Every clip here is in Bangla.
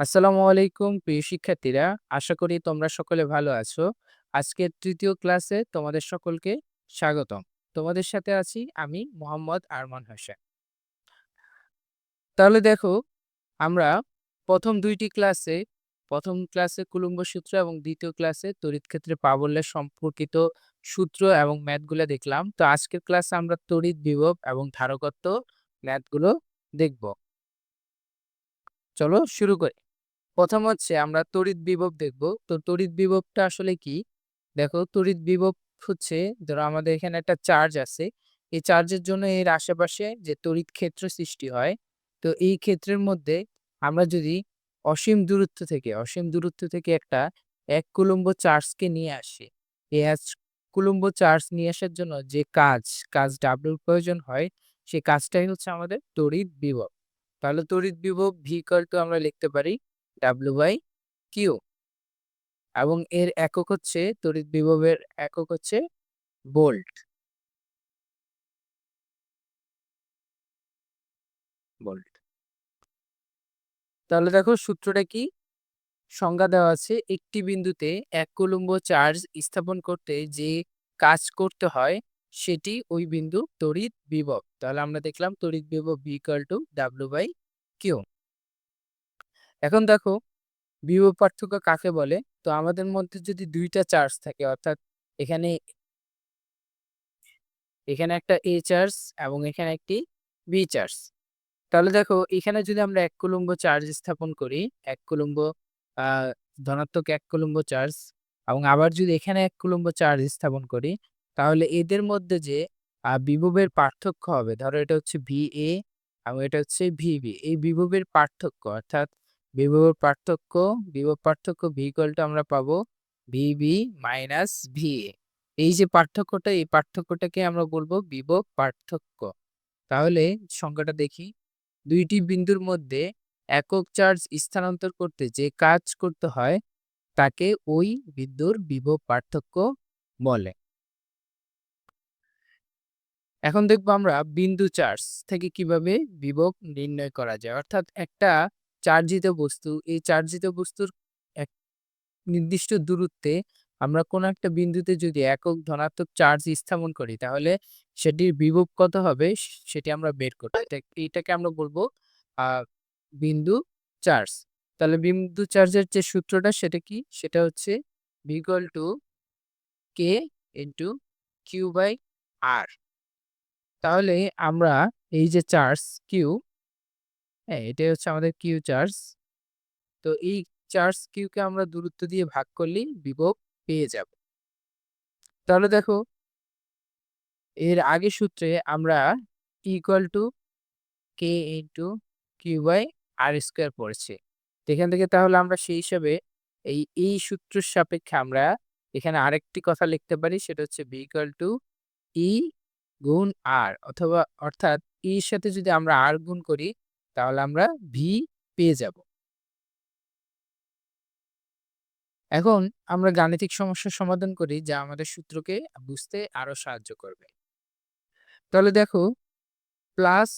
আসসালামু আলাইকুম, প্রিয় শিক্ষার্থীরা। আশা করি তোমরা সকলে ভালো আছো। আজকের ৩য় ক্লাসে তোমাদের সকলকে স্বাগতম। তোমাদের সাথে আছি আমি মোহাম্মদ আরমান হোসেন। তাহলে দেখো, আমরা ১ম ২ টি ক্লাসে ১ম ক্লাসে কুলম্ব সূত্র এবং দ্বিতীয় ক্লাসে তড়িৎ ক্ষেত্রে প্রাবল্যের সম্পর্কিত সূত্র এবং ম্যাথগুলা দেখলাম। তো আজকের ক্লাসে আমরা তড়িৎ বিভব এবং ধারকত্ব ম্যাথগুলো দেখব। চলো শুরু করি। ১ম হচ্ছে আমরা তড়িৎ বিভব দেখব। তো তড়িৎ বিভবটা আসলে কি? দেখো তড়িৎ বিভব হচ্ছে ধরো আমাদের এখানে একটা চার্জ আছে। এই চার্জের জন্য এর আশেপাশে যে তড়িৎ ক্ষেত্র সৃষ্টি হয়, তো এই ক্ষেত্রের মধ্যে আমরা যদি অসীম দূরত্ব থেকে অসীম দূরত্ব থেকে একটা এক কুলম্ব চার্জকে নিয়ে আসি। এই ১ কুলম্ব চার্জ নিয়ে আসার জন্য যে কাজ, কাজ W প্রয়োজন হয়, সেই কাজটাই হচ্ছে আমাদের তড়িৎ বিভব। তাহলে তড়িৎ বিভব V টু আমরা লিখতে পারি W/Q এবং এর একক হচ্ছে, তড়িৎ বিভবের একক হচ্ছে বোল্ট ভোল্ট। তাহলে দেখো সূত্রটা কি? সংজ্ঞা দেওয়া আছে, একটি বিন্দুতে এক কুলম্ব চার্জ স্থাপন করতে যে কাজ করতে হয়, সেটি ওই বিন্দু তড়িৎ বিভব। তাহলে আমরা দেখলাম তড়িৎ বিভব V টু W/Q এখন দেখো বিভব পার্থক্য কাকে বলে? তো আমাদের মধ্যে যদি দুইটা চার্জ থাকে অর্থাৎ এখানে এখানে একটা এ চার্জ এবং এখানে একটি B চার্জ। তাহলে দেখো এখানে যদি আমরা এক কুলম্ব চার্জ স্থাপন করি, এক কুলম্ব ধনাত্মক এক কুলম্ব চার্জ এবং আবার যদি এখানে এক কুলম্ব চার্জ স্থাপন করি, তাহলে এদের মধ্যে যে বিভবের পার্থক্য হবে, ধরো এটা হচ্ছে VA এবং এটা হচ্ছে VB। এই বিভবের পার্থক্য অর্থাৎ বিভবের পার্থক্য, বিভব পার্থক্য V টু আমরা পাবো VB মাইনাস VA। এই যে পার্থক্যটা, এই পার্থক্যটাকে আমরা বলব বিভব পার্থক্য। তাহলে সংজ্ঞাটা দেখি। ২ টি বিন্দুর মধ্যে একক চার্জ স্থানান্তর করতে যে কাজ করতে হয়, তাকে ওই বিন্দুর বিভব পার্থক্য বলে। এখন দেখব আমরা বিন্দু চার্জ থেকে কীভাবে বিভব নির্ণয় করা যায়। অর্থাৎ একটা চার্জিত বস্তু, এই চার্জিত বস্তুর এক নির্দিষ্ট দূরত্বে আমরা কোনো একটা বিন্দুতে যদি একক ধনাত্মক চার্জ স্থাপন করি, তাহলে সেটির বিভব কত হবে সেটি আমরা বের করব। এইটাকে আমরা বলব বিন্দু চার্জ। তাহলে বিন্দু চার্জের যে সূত্রটা সেটা কি? সেটা হচ্ছে V to K into Q by R তাহলে আমরা এই যে চার্জ Q, হ্যাঁ এটাই হচ্ছে আমাদের কিউ চার্জ। তো এই চার্জ Q কে আমরা দূরত্ব দিয়ে ভাগ করলেই বিভব পেয়ে যাব। তাহলে দেখো, এর আগের সূত্রে আমরা equal to K into Q by R square পড়েছি। এখান থেকে তাহলে আমরা সেই হিসাবে এই এই সূত্রের সাপেক্ষে আমরা এখানে আরেকটি কথা লিখতে পারি, সেটা হচ্ছে বি ইকুয়াল টু ই গুণ আর অথবা অর্থাৎ ই এর সাথে যদি আমরা আর গুণ করি তাহলে আমরা ভি পেয়ে যাব। এখন আমরা গাণিতিক সমস্যার সমাধান করি যা আমাদের সূত্রকে বুঝতে আরও সাহায্য করবে। তাহলে দেখো প্লাস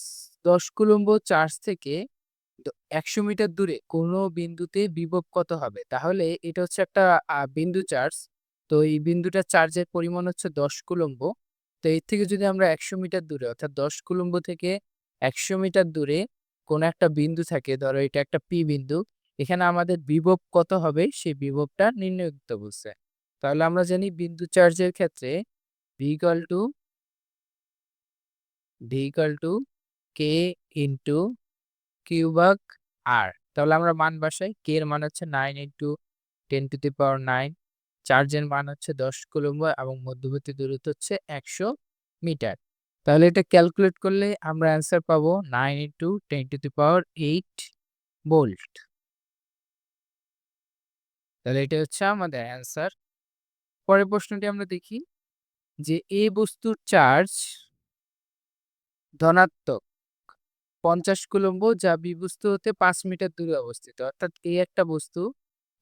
১০ কুলম্ব চার্জ থেকে একশো মিটার দূরে কোনো বিন্দুতে বিভব কত হবে? তাহলে এটা হচ্ছে একটা বিন্দু চার্জ। তো এই বিন্দুটা চার্জের পরিমাণ হচ্ছে ১০ কুলম্ব। তো এর থেকে যদি আমরা ১০০ মিটার দূরে, অর্থাৎ ১০ কুলম্ব থেকে ১০০ মিটার দূরে কোনো একটা বিন্দু থাকে, ধরো এটা একটা পি বিন্দু। এখানে আমাদের বিভব কত হবে সেই বিভবটা নির্ণয় করতে বলছে। তাহলে আমরা জানি বিন্দু চার্জের ক্ষেত্রে equal to equal to K into Q ভাগ আর। তাহলে আমরা মান বসাই। কে এর মান হচ্ছে nine into ten to the power nine চার্জের মান হচ্ছে ১০ কুলম্ব এবং মধ্যবর্তী দূরত্ব হচ্ছে ১০০ মিটার। তাহলে এটা ক্যালকুলেট করলে আমরা অ্যান্সার পাবো 9 into 10 to the power eight volt তাহলে এটা হচ্ছে আমাদের অ্যান্সার। পরের প্রশ্নটি আমরা দেখি যে এ বস্তুর চার্জ ধনাত্মক ৫০ কুলম্ব যা বি বস্তু হতে পাঁচ মিটার দূরে অবস্থিত। অর্থাৎ এই একটা বস্তু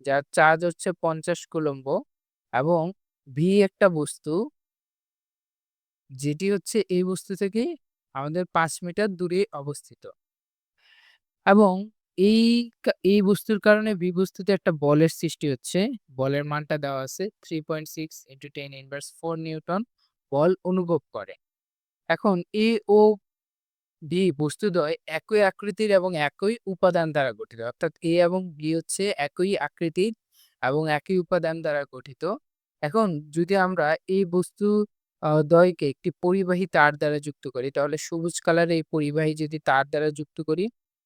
যার চার্জ হচ্ছে ৫০ কুলম্ব এবং ভি একটা বস্তু যেটি হচ্ছে এই বস্তু থেকে আমাদের পাঁচ মিটার দূরে অবস্থিত। এবং এই এই বস্তুর কারণে বি বস্তুতে একটা বলের সৃষ্টি হচ্ছে। বলের মানটা দেওয়া আছে 3.6 into ten inverse four newton বল অনুভব করে। এখন এ ও বি বস্তুদ্বয় একই আকৃতির এবং একই উপাদান দ্বারা গঠিত। অর্থাৎ এ এবং বি হচ্ছে একই আকৃতির এবং একই উপাদান দ্বারা গঠিত। এখন যদি আমরা এই বস্তু আ দ্বয়কে একটি পরিবাহী তার দ্বারা যুক্ত করি তাহলে সবুজ কালারের এই পরিবাহী যদি তার দ্বারা যুক্ত করি,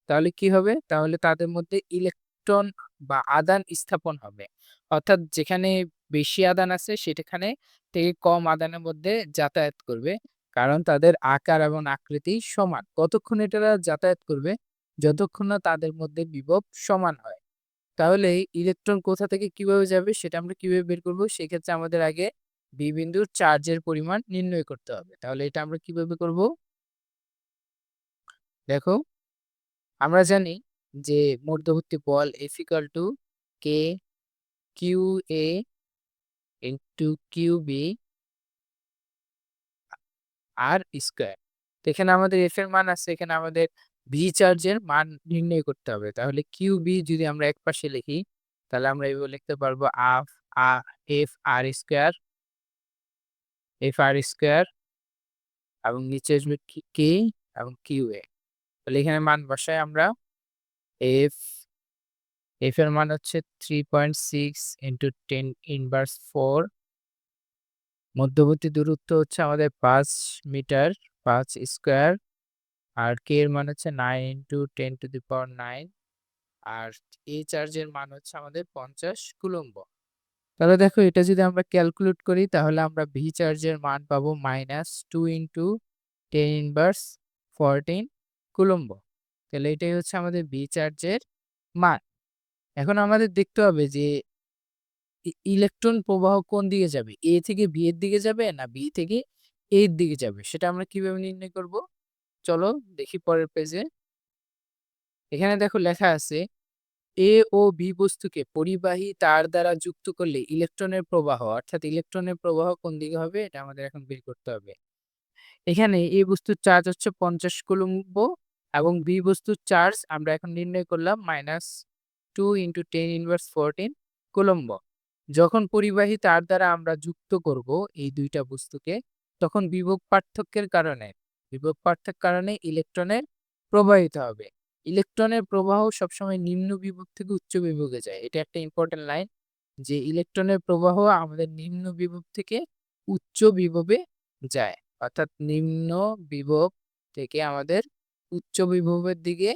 তাহলে কি হবে? তাহলে তাদের মধ্যে ইলেকট্রন বা আদান স্থাপন হবে। অর্থাৎ যেখানে বেশি আদান আছে সেটাখানে থেকে কম আদানের মধ্যে যাতায়াত করবে। কারণ তাদের আকার এবং আকৃতি সমান। কতক্ষণ এটারা যাতায়াত করবে? যতক্ষণ না তাদের মধ্যে বিভব সমান হয়। তাহলে ইলেকট্রন কোথা থেকে কীভাবে যাবে, সেটা আমরা কীভাবে বের করব সেক্ষেত্রে আমাদের আগে বি বিন্দুর চার্জের পরিমাণ নির্ণয় করতে হবে। তাহলে এটা আমরা কীভাবে করব? দেখো, আমরা জানি যে মধ্যবর্তী বল F equal to K Q A into Q B R square এখানে আমাদের এফ এর মান আছে, এখানে আমাদের ভি চার্জের মান নির্ণয় করতে হবে। তাহলে কিউ বি যদি আমরা এক পাশে লিখি, তাহলে আমরা এভাবে লিখতে পারব আফ আ F R square F R square এবং নিচে আসবে কে এবং কিউ এ। তাহলে এখানে মান বসাই আমরা এফ এফ এর মান হচ্ছে 3.6 ইনটু টেন ইনভার্স ফোর মধ্যবর্তী দূরত্ব হচ্ছে আমাদের পাঁচ মিটার, পাঁচ স্কোয়ার আর কে এর মান হচ্ছে 9 into 10 to the power nine আর এই চার্জের মান হচ্ছে আমাদের 50 কুলম্ব। তাহলে দেখো এটা যদি আমরা ক্যালকুলেট করি তাহলে আমরা ভি চার্জের মান পাবো minus two into 10 inverse 14 coulomb. তাহলে এটাই হচ্ছে আমাদের ভি চার্জের মান। এখন আমাদের দেখতে হবে যে ইলেকট্রন প্রবাহ কোন দিকে যাবে? এ থেকে বি এর দিকে যাবে না বি থেকে এ এর দিকে যাবে? সেটা আমরা কীভাবে নির্ণয় করব? চলো দেখি পরের পেজে। এখানে দেখো লেখা আছে এ ও বি বস্তুকে পরিবাহী তার দ্বারা যুক্ত করলে ইলেকট্রনের প্রবাহ, অর্থাৎ ইলেকট্রনের প্রবাহ কোন দিকে হবে? এটা আমাদের এখন বের করতে হবে। এখানে এ বস্তুর চার্জ হচ্ছে 50 কুলম্ব এবং বি বস্তুর চার্জ আমরা এখন নির্ণয় করলাম -2 ইনটু 10 ইনভার্স 14 কুলম্ব। যখন পরিবাহী তার দ্বারা আমরা যুক্ত করব এই ২ টা বস্তুকে, তখন বিভব পার্থক্যের কারণে, বিভব পার্থক্যের কারণে ইলেকট্রনের প্রবাহিত হবে। ইলেকট্রনের প্রবাহ সবসময় নিম্ন বিভব থেকে উচ্চ বিভবে যায়। এটা একটা ইম্পোর্টেন্ট লাইন যে ইলেকট্রনের প্রবাহ আমাদের নিম্ন বিভব থেকে উচ্চ বিভবে যায়। অর্থাৎ নিম্ন বিভব থেকে আমাদের উচ্চ বিভবের দিকে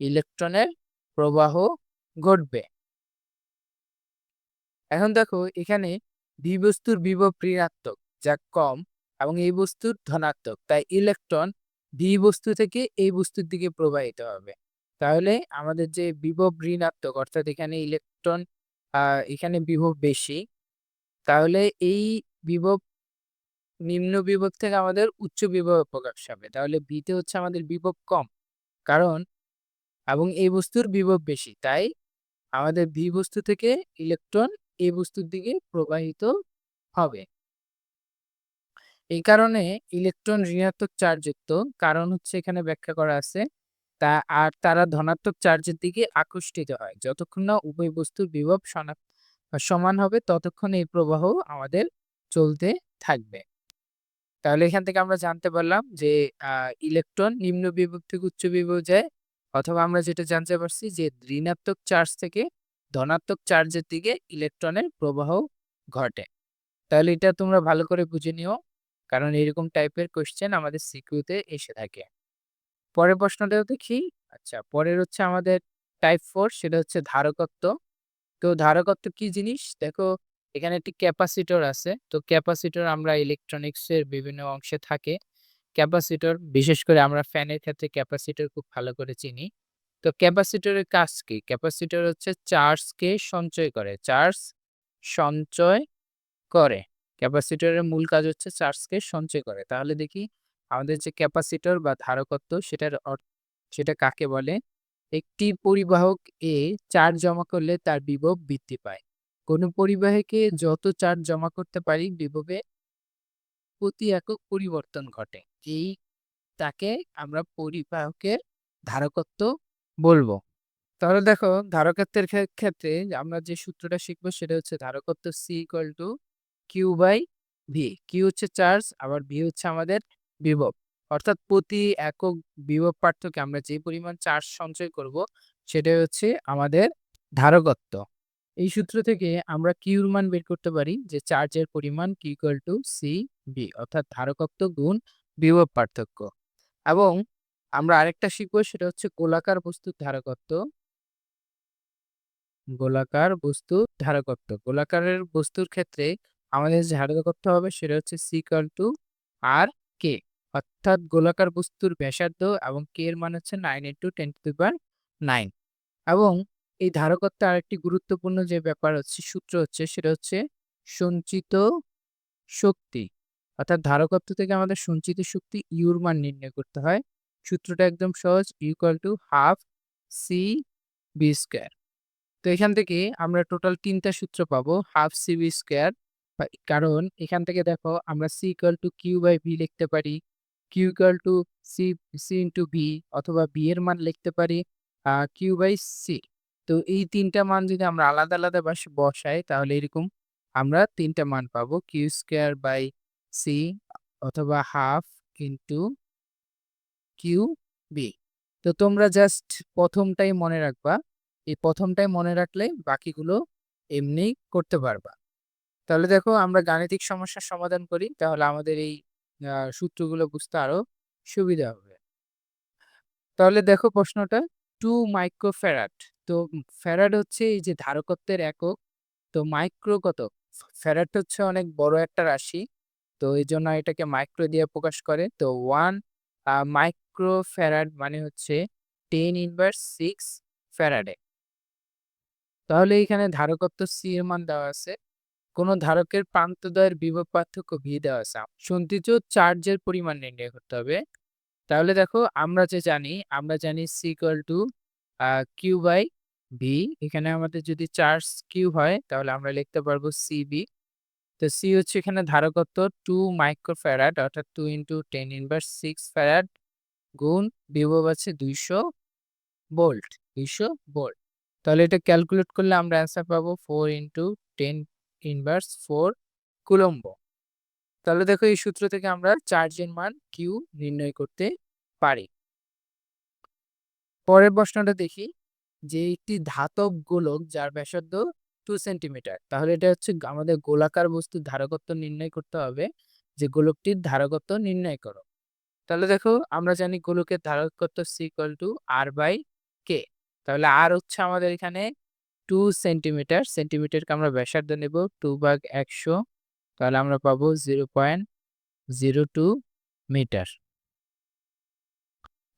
ইলেকট্রনের প্রবাহ ঘটবে। এখন দেখো, এখানে বি বস্তুর বিভব ঋণাত্মক, যা কম এবং এই বস্তুর ধনাত্মক। তাই ইলেকট্রন বি বস্তু থেকে এই বস্তুর দিকে প্রবাহিত হবে। তাহলে আমাদের যে বিভব ঋণাত্মক, অর্থাৎ এখানে ইলেকট্রন এখানে বিভব বেশি। তাহলে এই বিভব, নিম্ন বিভব থেকে আমাদের উচ্চ বিভব প্রকাশ পাবে। তাহলে বি তে হচ্ছে আমাদের বিভব কম। কারণ, এবং এই বস্তুর বিভব বেশি। তাই আমাদের বি বস্তু থেকে ইলেকট্রন এই বস্তুর দিকে প্রবাহিত হবে। এই কারণে ইলেকট্রন ঋণাত্মক চার্জযুক্ত। কারণ হচ্ছে এখানে ব্যাখ্যা করা আছে। তা আর তারা ধনাত্মক চার্জের দিকে আকর্ষিত হয়। যতক্ষণ না উভয় বস্তুর বিভব সমান হবে, ততক্ষণ এই প্রবাহ আমাদের চলতে থাকবে। তাহলে এখান থেকে আমরা জানতে পারলাম যে ইলেকট্রন নিম্ন বিভব থেকে উচ্চ বিভব যায়, অথবা আমরা যেটা জানতে পারছি যে, ঋণাত্মক চার্জ থেকে ধনাত্মক চার্জের দিকে ইলেকট্রনের প্রবাহ ঘটে। তাহলে এটা তোমরা ভালো করে বুঝে নিও। কারণ এরকম টাইপের কোয়েশ্চেন আমাদের সিকিউতে এসে থাকে। পরের প্রশ্নটাও দেখি। আচ্ছা পরের হচ্ছে আমাদের টাইপ ফোর সেটা হচ্ছে ধারকত্ব। তো ধারকত্ব কি জিনিস? দেখো, এখানে একটি ক্যাপাসিটর আছে। তো ক্যাপাসিটর আমরা ইলেকট্রনিক্সের বিভিন্ন অংশে থাকে। ক্যাপাসিটর বিশেষ করে আমরা ফ্যানের ক্ষেত্রে ক্যাপাসিটর খুব ভালো করে চিনি। তো ক্যাপাসিটরের কাজ কি? ক্যাপাসিটর হচ্ছে চার্জকে সঞ্চয় করে। চার্জ সঞ্চয় করে। ক্যাপাসিটরের মূল কাজ হচ্ছে চার্জকে সঞ্চয় করে। তাহলে দেখি আমাদের যে ক্যাপাসিটর বা ধারকত্ব সেটার সেটা কাকে বলে? একটি পরিবাহক এ চার্জ জমা করলে তার বিভব বৃদ্ধি পায়। কোনো পরিবাহকে যত চার্জ জমা করতে পারি, বিভবে প্রতি একক পরিবর্তন ঘটে। এই তাকে আমরা পরিবাহকের ধারকত্ব বলব। তাহলে দেখো, ধারকত্বের ক্ষেত্রে আমরা যে সূত্রটা শিখব সেটা হচ্ছে ধারকত্ব C equal to Q by V Q হচ্ছে চার্জ আবার ভি হচ্ছে আমাদের বিভব। অর্থাৎ প্রতি একক বিভব পার্থক্যে আমরা যে পরিমাণ চার্জ সঞ্চয় করব, সেটাই হচ্ছে আমাদের ধারকত্ব। এই সূত্র থেকে আমরা কিউর মান বের করতে পারি, যে চার্জের পরিমাণ Q equal to C B অর্থাৎ ধারকত্ব গুণ বিভব পার্থক্য। এবং আমরা আরেকটা শিখব, সেটা হচ্ছে গোলাকার বস্তুর ধারকত্ব। গোলাকার বস্তুর ধারকত্ব। গোলাকারের বস্তুর ক্ষেত্রে আমাদের যে ধারকত্ব হবে সেটা হচ্ছে C equal to R K অর্থাৎ গোলাকার বস্তুর ব্যাসার্ধ এবং কে এর মান হচ্ছে nine into ten to power nine এবং এই ধারকত্ব আরেকটি গুরুত্বপূর্ণ যে ব্যাপার হচ্ছে, সূত্র হচ্ছে, সেটা হচ্ছে সঞ্চিত শক্তি। অর্থাৎ ধারকত্ব থেকে আমাদের সঞ্চিত শক্তি ইউর মান নির্ণয় করতে হয়। সূত্রটা একদম সহজ equal to half C B square তো এখান থেকে আমরা টোটাল তিনটা সূত্র পাবো হাফ সি বি স্কোয়ার কারণ এখান থেকে দেখো আমরা C equal to Q by V লিখতে পারি। Q equal to C C into V অথবা বি এর মান লিখতে পারি কিউ বাই সি তো এই তিনটা মান যদি আমরা আলাদা আলাদা বাস, বসাই তাহলে এরকম আমরা তিনটা মান পাবো। কিউ স্কোয়ার বাই সি অথবা হাফ ইন্টু কিউ বি তো তোমরা জাস্ট প্রথমটাই মনে রাখবা। এই প্রথমটাই মনে রাখলে বাকিগুলো এমনি করতে পারবা। তাহলে দেখো আমরা গাণিতিক সমস্যার সমাধান করি, তাহলে আমাদের এই সূত্রগুলো বুঝতে আরও সুবিধা হবে। তাহলে দেখো প্রশ্নটা, টু মাইক্রো ফ্যারাড তো ফ্যারাড হচ্ছে এই যে ধারকত্বের একক, তো মাইক্রো কত? ফ্যারাড হচ্ছে অনেক বড় একটা রাশি, তো এই জন্য এটাকে মাইক্রো দিয়ে প্রকাশ করে। তো ওয়ান মাইক্রো ফ্যারাড মানে হচ্ছে টেন ইনভার্স সিক্স ফ্যারাডে। তাহলে এখানে ধারকত্ব সি এর মান দেওয়া আছে। কোন ধারকের প্রান্তদ্বয়ের বিভব পার্থক্য ভি দেওয়া আছে। সন্ধিজ চার্জের পরিমাণ নির্ণয় করতে হবে। তাহলে দেখো, আমরা যে জানি, আমরা জানি C equal to Q by V এখানে আমাদের যদি চার্জ কিউ হয়, তাহলে আমরা লিখতে পারব সি সিবি তো সি হচ্ছে এখানে ধারকত্ব টু মাইক্রো ফ্যারাড অর্থাৎ two into ten inverse six farad গুণ বিভব আছে দুইশো ভোল্ট দুইশো ভোল্ট তাহলে এটা ক্যালকুলেট করলে আমরা অ্যান্সার পাবো four into ten inverse four coulomb তাহলে দেখো এই সূত্র থেকে আমরা চার্জের মান কিউ নির্ণয় করতে পারি। পরের প্রশ্নটা দেখি যে একটি ধাতব গোলক যার ব্যাসার্ধ টু সেন্টিমিটার তাহলে এটা হচ্ছে আমাদের গোলাকার বস্তুর ধারকত্ব নির্ণয় করতে হবে যে গোলকটির ধারকত্ব নির্ণয় করো। তাহলে দেখো আমরা জানি গোলকের ধারকত্ব C equal to R by K তাহলে আর হচ্ছে আমাদের এখানে টু সেন্টিমিটার, সেন্টিমিটারকে আমরা ব্যাসার্ধ নেব টু ভাগ একশো, তাহলে আমরা পাবো zero point zero two metre.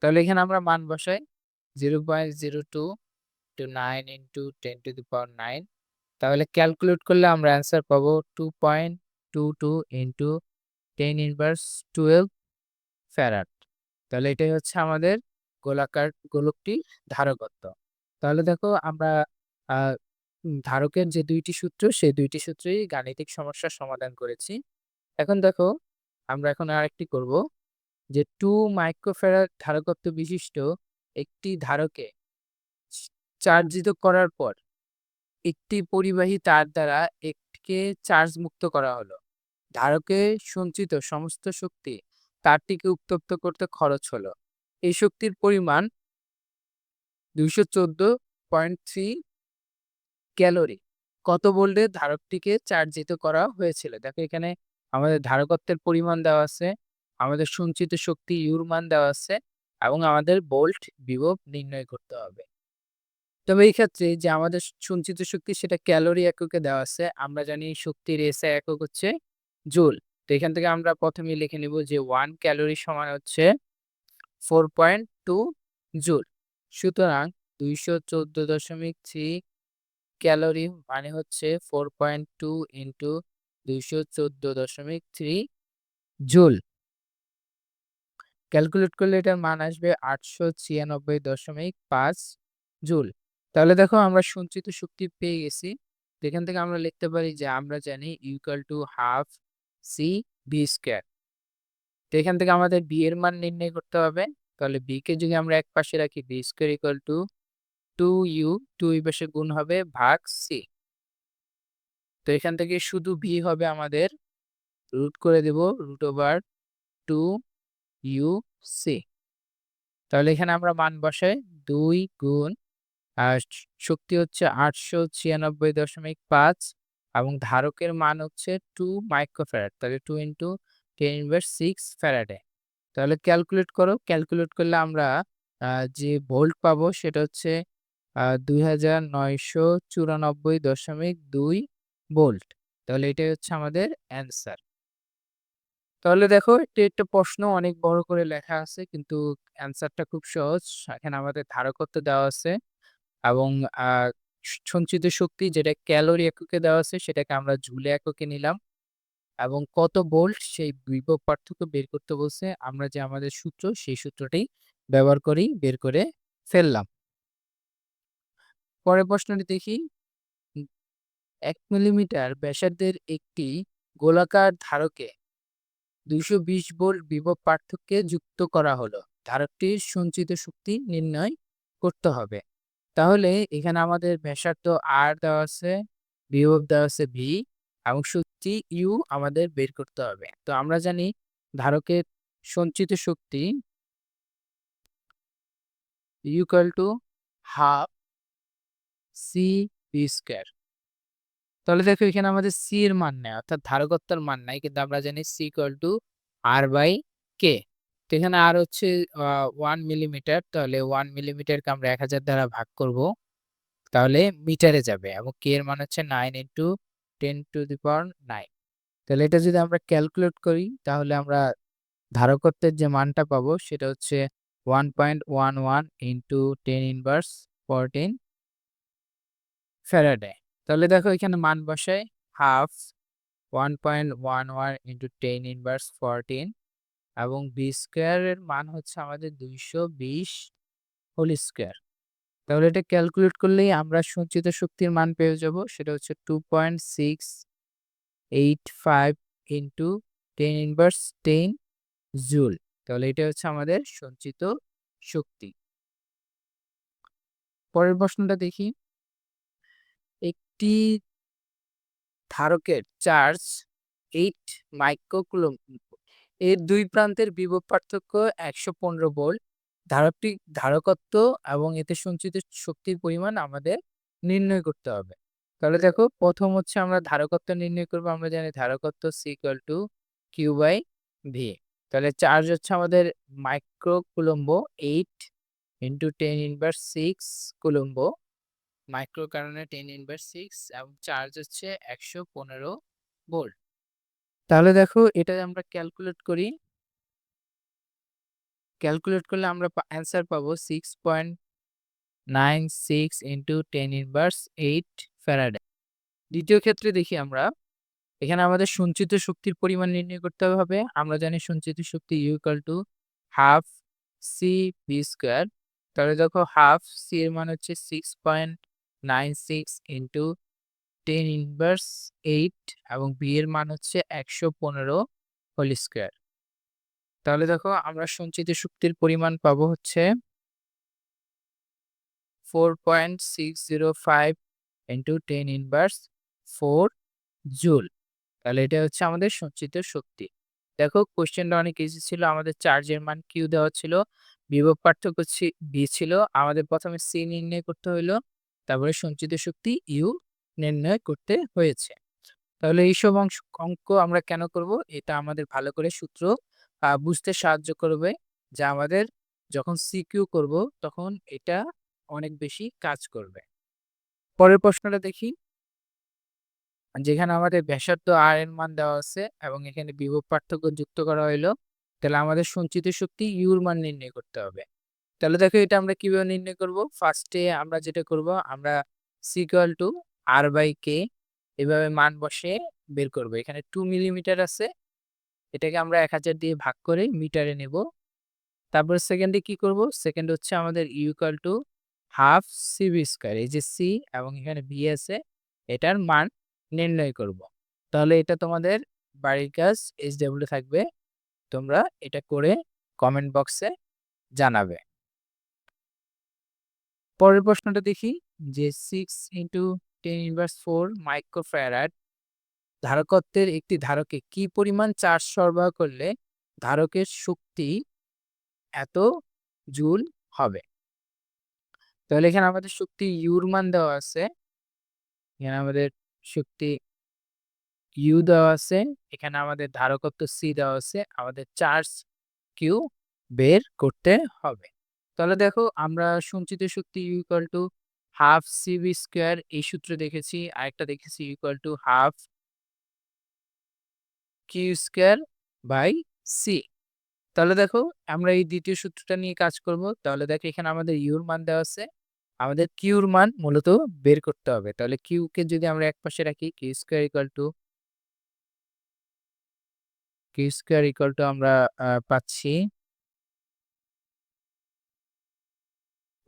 তাহলে এখানে আমরা মান বসাই, zero point zero two two nine into ten to the power nine. তাহলে ক্যালকুলেট করলে আমরা অ্যান্সার পাবো two point two two into ten inverse twelve farad. তাহলে এটাই হচ্ছে আমাদের গোলাকার গোলকটি ধারকত্ব। তাহলে দেখো আমরা ধারকের যে দুইটি সূত্র সেই দুইটি সূত্রেই গাণিতিক সমস্যার সমাধান করেছি। এখন দেখো, আমরা এখন আরেকটি করব যে টু মাইক্রোফ্যারাড ধারকত্ব বিশিষ্ট একটি ধারকে চার্জিত করার পর একটি পরিবাহী তার দ্বারা একটিকে চার্জ মুক্ত করা হলো। ধারকে সঞ্চিত সমস্ত শক্তি তারটিকে উত্তপ্ত করতে খরচ হলো। এই শক্তির পরিমাণ দুইশো চোদ্দ পয়েন্ট থ্রি ক্যালোরি কত ভোল্টে ধারকটিকে চার্জিত করা হয়েছিল। দেখো এখানে আমাদের ধারকত্বের পরিমাণ দেওয়া আছে, আমাদের সঞ্চিত শক্তি ইউর মান দেওয়া আছে, এবং আমাদের বোল্ট বিভব নির্ণয় করতে হবে। তবে এই ক্ষেত্রে যে আমাদের সঞ্চিত শক্তি সেটা ক্যালোরি এককে দেওয়া আছে, আমরা জানি শক্তির এসআই একক হচ্ছে জুল তো এখান থেকে আমরা প্রথমে লিখে নিব যে ওয়ান ক্যালোরি সমান হচ্ছে ফোর পয়েন্ট টু জুল সুতরাং দুইশো চোদ্দ দশমিক থ্রি ক্যালোরি মানে হচ্ছে ফোর পয়েন্ট টু ইন্টু দুইশো চোদ্দ দশমিক থ্রি জুল। ক্যালকুলেট করলে এটার মান আসবে আটশো ছিয়ানব্বই দশমিক পাঁচ জুল। তাহলে দেখো আমরা সঞ্চিত শক্তি পেয়ে গেছি। তো এখান থেকে আমরা লিখতে পারি যে আমরা জানি equal to half C V square তো এখান থেকে আমাদের বি এর মান নির্ণয় করতে হবে। তাহলে বি কে যদি আমরা এক পাশে রাখি V square equal to two U, two পাশে গুণ হবে ভাগ সি। তো এখান থেকে শুধু ভি হবে আমাদের, রুট করে দেব, root over two U C. তাহলে এখানে আমরা মান বসাই, দুই গুণ, আর শক্তি হচ্ছে আটশো ছিয়ানব্বই দশমিক পাঁচ, এবং ধারকের মান হচ্ছে টু মাইক্রোফ্যারাড, তাহলে two into ten inverse six Faraday. তাহলে ক্যালকুলেট করো, ক্যালকুলেট করলে আমরা যে ভোল্ট পাবো সেটা হচ্ছে দুই হাজার নয়শো চুরানব্বই দশমিক দুই ভোল্ট। তাহলে এটাই হচ্ছে আমাদের অ্যান্সার। তাহলে দেখো, এটা একটা প্রশ্ন, অনেক বড় করে লেখা আছে, কিন্তু অ্যান্সারটা খুব সহজ। এখানে আমাদের ধারকত্ব দেওয়া আছে এবং সঞ্চিত শক্তি যেটা ক্যালোরি এককে দেওয়া আছে, সেটাকে আমরা ঝুলে এককে নিলাম এবং কত ভোল্ট, সেই বিভব পার্থক্য বের করতে বলছে। আমরা যে আমাদের সূত্র, সেই সূত্রটি ব্যবহার করেই বের করে ফেললাম। পরের প্রশ্নটি দেখি। এক মিলিমিটার ব্যাসার্ধের একটি গোলাকার ধারকে দুইশো বিশ ভোল্ট বিভব পার্থক্যে যুক্ত করা হলো। ধারকটির সঞ্চিত শক্তি নির্ণয় করতে হবে। তাহলে এখানে আমাদের ব্যাসার্ধ আর দেওয়া আছে, বিভব দেওয়া আছে ভি, এবং শক্তি ইউ আমাদের বের করতে হবে। তো আমরা জানি ধারকের সঞ্চিত শক্তি equal to half C V square তাহলে দেখো এখানে আমাদের সি এর মান নেই, অর্থাৎ ধারকত্বর মান নাই, কিন্তু আমরা জানি C equal to R by K তো এখানে আর হচ্ছে ওয়ান মিলিমিটার তাহলে ওয়ান মিলিমিটারকে আমরা এক হাজার দ্বারা ভাগ করব। তাহলে মিটারে যাবে, এবং কে এর মান হচ্ছে nine into ten to the power nine তাহলে এটা যদি আমরা ক্যালকুলেট করি, তাহলে আমরা ধারকত্বের যে মানটা পাবো, সেটা হচ্ছে one point one one into ten inverse fourteen Faraday. তাহলে দেখো এখানে মান বসায় half one point one one into ten inverse fourteen এবং বি স্কোয়ারের মান হচ্ছে আমাদের দুইশো বিশ হোল স্কোয়ার। তাহলে এটা ক্যালকুলেট করলেই আমরা সঞ্চিত শক্তির মান পেয়ে যাব, সেটা হচ্ছে two point six eight five into ten inverse ten joule. তাহলে এটা হচ্ছে আমাদের সঞ্চিত শক্তি। পরের প্রশ্নটা দেখি। একটি ধারকের চার্জ এইট মাইক্রোকুলম। এর দুই প্রান্তের বিভব পার্থক্য একশো পনেরো ভোল্ট। ধারকটি ধারকত্ব এবং এতে সঞ্চিত শক্তির পরিমাণ আমাদের নির্ণয় করতে হবে। তাহলে দেখো, প্রথম হচ্ছে আমরা ধারকত্ব নির্ণয় করব, আমরা জানি ধারকত্ব C equal to Q by V. তাহলে চার্জ হচ্ছে আমাদের micro coulomb eight into ten inverse six coulomb. Micro কারণে টেন ইনভার্স সিক্স এবং চার্জ হচ্ছে একশো পনেরো ভোল্ট তাহলে দেখো এটা আমরা ক্যালকুলেট করি। ক্যালকুলেট করলে আমরা অ্যান্সার পাবো six point nine six into ten inverse eight Faraday দ্বিতীয় ক্ষেত্রে দেখি আমরা, এখানে আমাদের সঞ্চিত শক্তির পরিমাণ নির্ণয় করতে হবে আমরা জানি সঞ্চিত শক্তি equal to half C V square তাহলে দেখো হাফ সি এর মান হচ্ছে six point nine six into ten inverse eight এবং বি এর মান হচ্ছে একশো পনেরো হোল স্কোয়ার। তাহলে দেখো আমরা সঞ্চিত শক্তির পরিমাণ পাবো হচ্ছে four point six zero five into ten inverse four joule. তাহলে এটা হচ্ছে আমাদের সঞ্চিত শক্তি। দেখো কোশ্চেনটা অনেক ইজি ছিল, আমাদের চার্জের মান কিউ দেওয়া ছিল, বিভব পার্থক্য বি ছিল, আমাদের প্রথমে সি নির্ণয় করতে হইল তারপরে সঞ্চিত শক্তি ইউ নির্ণয় করতে হয়েছে। তাহলে এইসব অংশ, অঙ্ক আমরা কেন করব? এটা আমাদের ভালো করে সূত্র বুঝতে সাহায্য করবে যা আমাদের যখন সিকিউ করব তখন এটা অনেক বেশি কাজ করবে। পরের প্রশ্নটা দেখি। যেখানে আমাদের ব্যাসার্ধ আর এর মান দেওয়া আছে এবং এখানে বিভব পার্থক্য যুক্ত করা হইল, তাহলে আমাদের সঞ্চিত শক্তি ইউর মান নির্ণয় করতে হবে। তাহলে দেখো এটা আমরা কীভাবে নির্ণয় করব? ফার্স্টে আমরা যেটা করব, আমরা C equal to R by K এভাবে মান বসে বের করব। এখানে টু মিলিমিটার আছে, এটাকে আমরা এক হাজার দিয়ে ভাগ করে মিটারে নেব। তারপর সেকেন্ডে কি করব? সেকেন্ড হচ্ছে আমাদের equal to half C V square এই যে সি এবং এখানে বি আছে, এটার মান নির্ণয় করব। তাহলে এটা তোমাদের বাড়ির কাজ এইচ ডাব্লিউ থাকবে, তোমরা এটা করে কমেন্ট বক্সে জানাবে। পরের প্রশ্নটা দেখি। যে six into ten inverse four microfarad ধারকত্বের একটি ধারকে কি পরিমাণ চার্জ সরবরাহ করলে ধারকের শক্তি এত জুল হবে? তাহলে এখানে আমাদের শক্তি ইউর মান দেওয়া আছে। এখানে আমাদের শক্তি ইউ দেওয়া আছে। এখানে আমাদের ধারকত্ব সি দেওয়া আছে। আমাদের চার্জ কিউ বের করতে হবে। তাহলে দেখো আমরা সঞ্চিত শক্তি equal to half C V square এই সূত্র দেখেছি, আরেকটা দেখেছি equal to half Q square by C তাহলে দেখো আমরা এই দ্বিতীয় সূত্রটা নিয়ে কাজ করব, তাহলে দেখো এখানে আমাদের ইউর মান দেওয়া আছে, আমাদের কিউর মান মূলত বের করতে হবে। তাহলে কিউকে যদি আমরা এক পাশে রাখি Q square equal to Q square equal to আমরা পাচ্ছি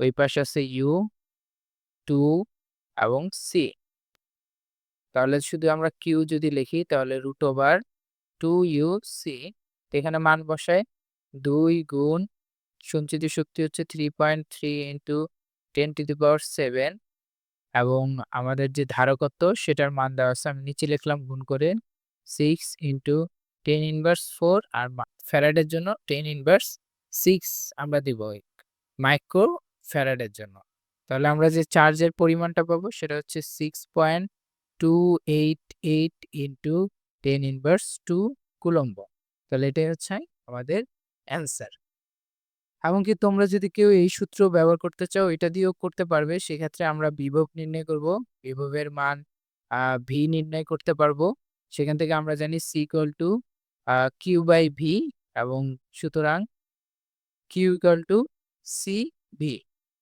ওই পাশে আছে ইউ টু এবং সি তাহলে শুধু আমরা কিউ যদি লিখি, তাহলে root over two U C এখানে মান বসায় দুই গুণ সঞ্চিত শক্তি হচ্ছে three point three into ten to the power seven এবং আমাদের যে ধারকত্ব, সেটার মান দেওয়া আছে, আমি নিচে লিখলাম গুণ করে six into ten inverse four আর ফ্যারাডের জন্য টেন ইনভার্স সিক্স আমরা দিব। মাইক্রো ফ্যারাডের জন্য। তাহলে আমরা যে চার্জের পরিমাণটা পাবো সেটা হচ্ছে six point two eight eight into ten inverse two coulomb. তাহলে এটাই হচ্ছে আমাদের অ্যান্সার এমনকি তোমরা যদি কেউ এই সূত্র ব্যবহার করতে চাও, এটা দিয়েও করতে পারবে। সেক্ষেত্রে আমরা বিভব নির্ণয় করব। বিভবের মান ভি নির্ণয় করতে পারব। সেখান থেকে আমরা জানি C equal to Q by V এবং সুতরাং Q equal to C V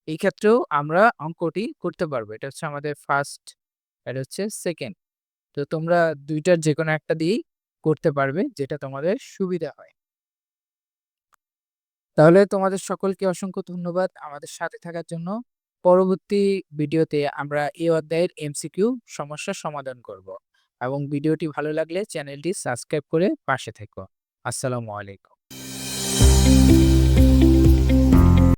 এই ক্ষেত্রেও আমরা অঙ্কটি করতে পারব। এটা হচ্ছে আমাদের ফার্স্ট এটা হচ্ছে সেকেন্ড তো তোমরা দুইটার যে কোনো একটা দিয়েই করতে পারবে, যেটা তোমাদের সুবিধা হয়। তাহলে তোমাদের সকলকে অসংখ্য ধন্যবাদ আমাদের সাথে থাকার জন্য। পরবর্তী ভিডিওতে আমরা এই অধ্যায়ের এমসিকিউ সমস্যার সমাধান করব এবং ভিডিওটি ভালো লাগলে চ্যানেলটি সাবস্ক্রাইব করে পাশে থেকো। আসসালামু আলাইকুম।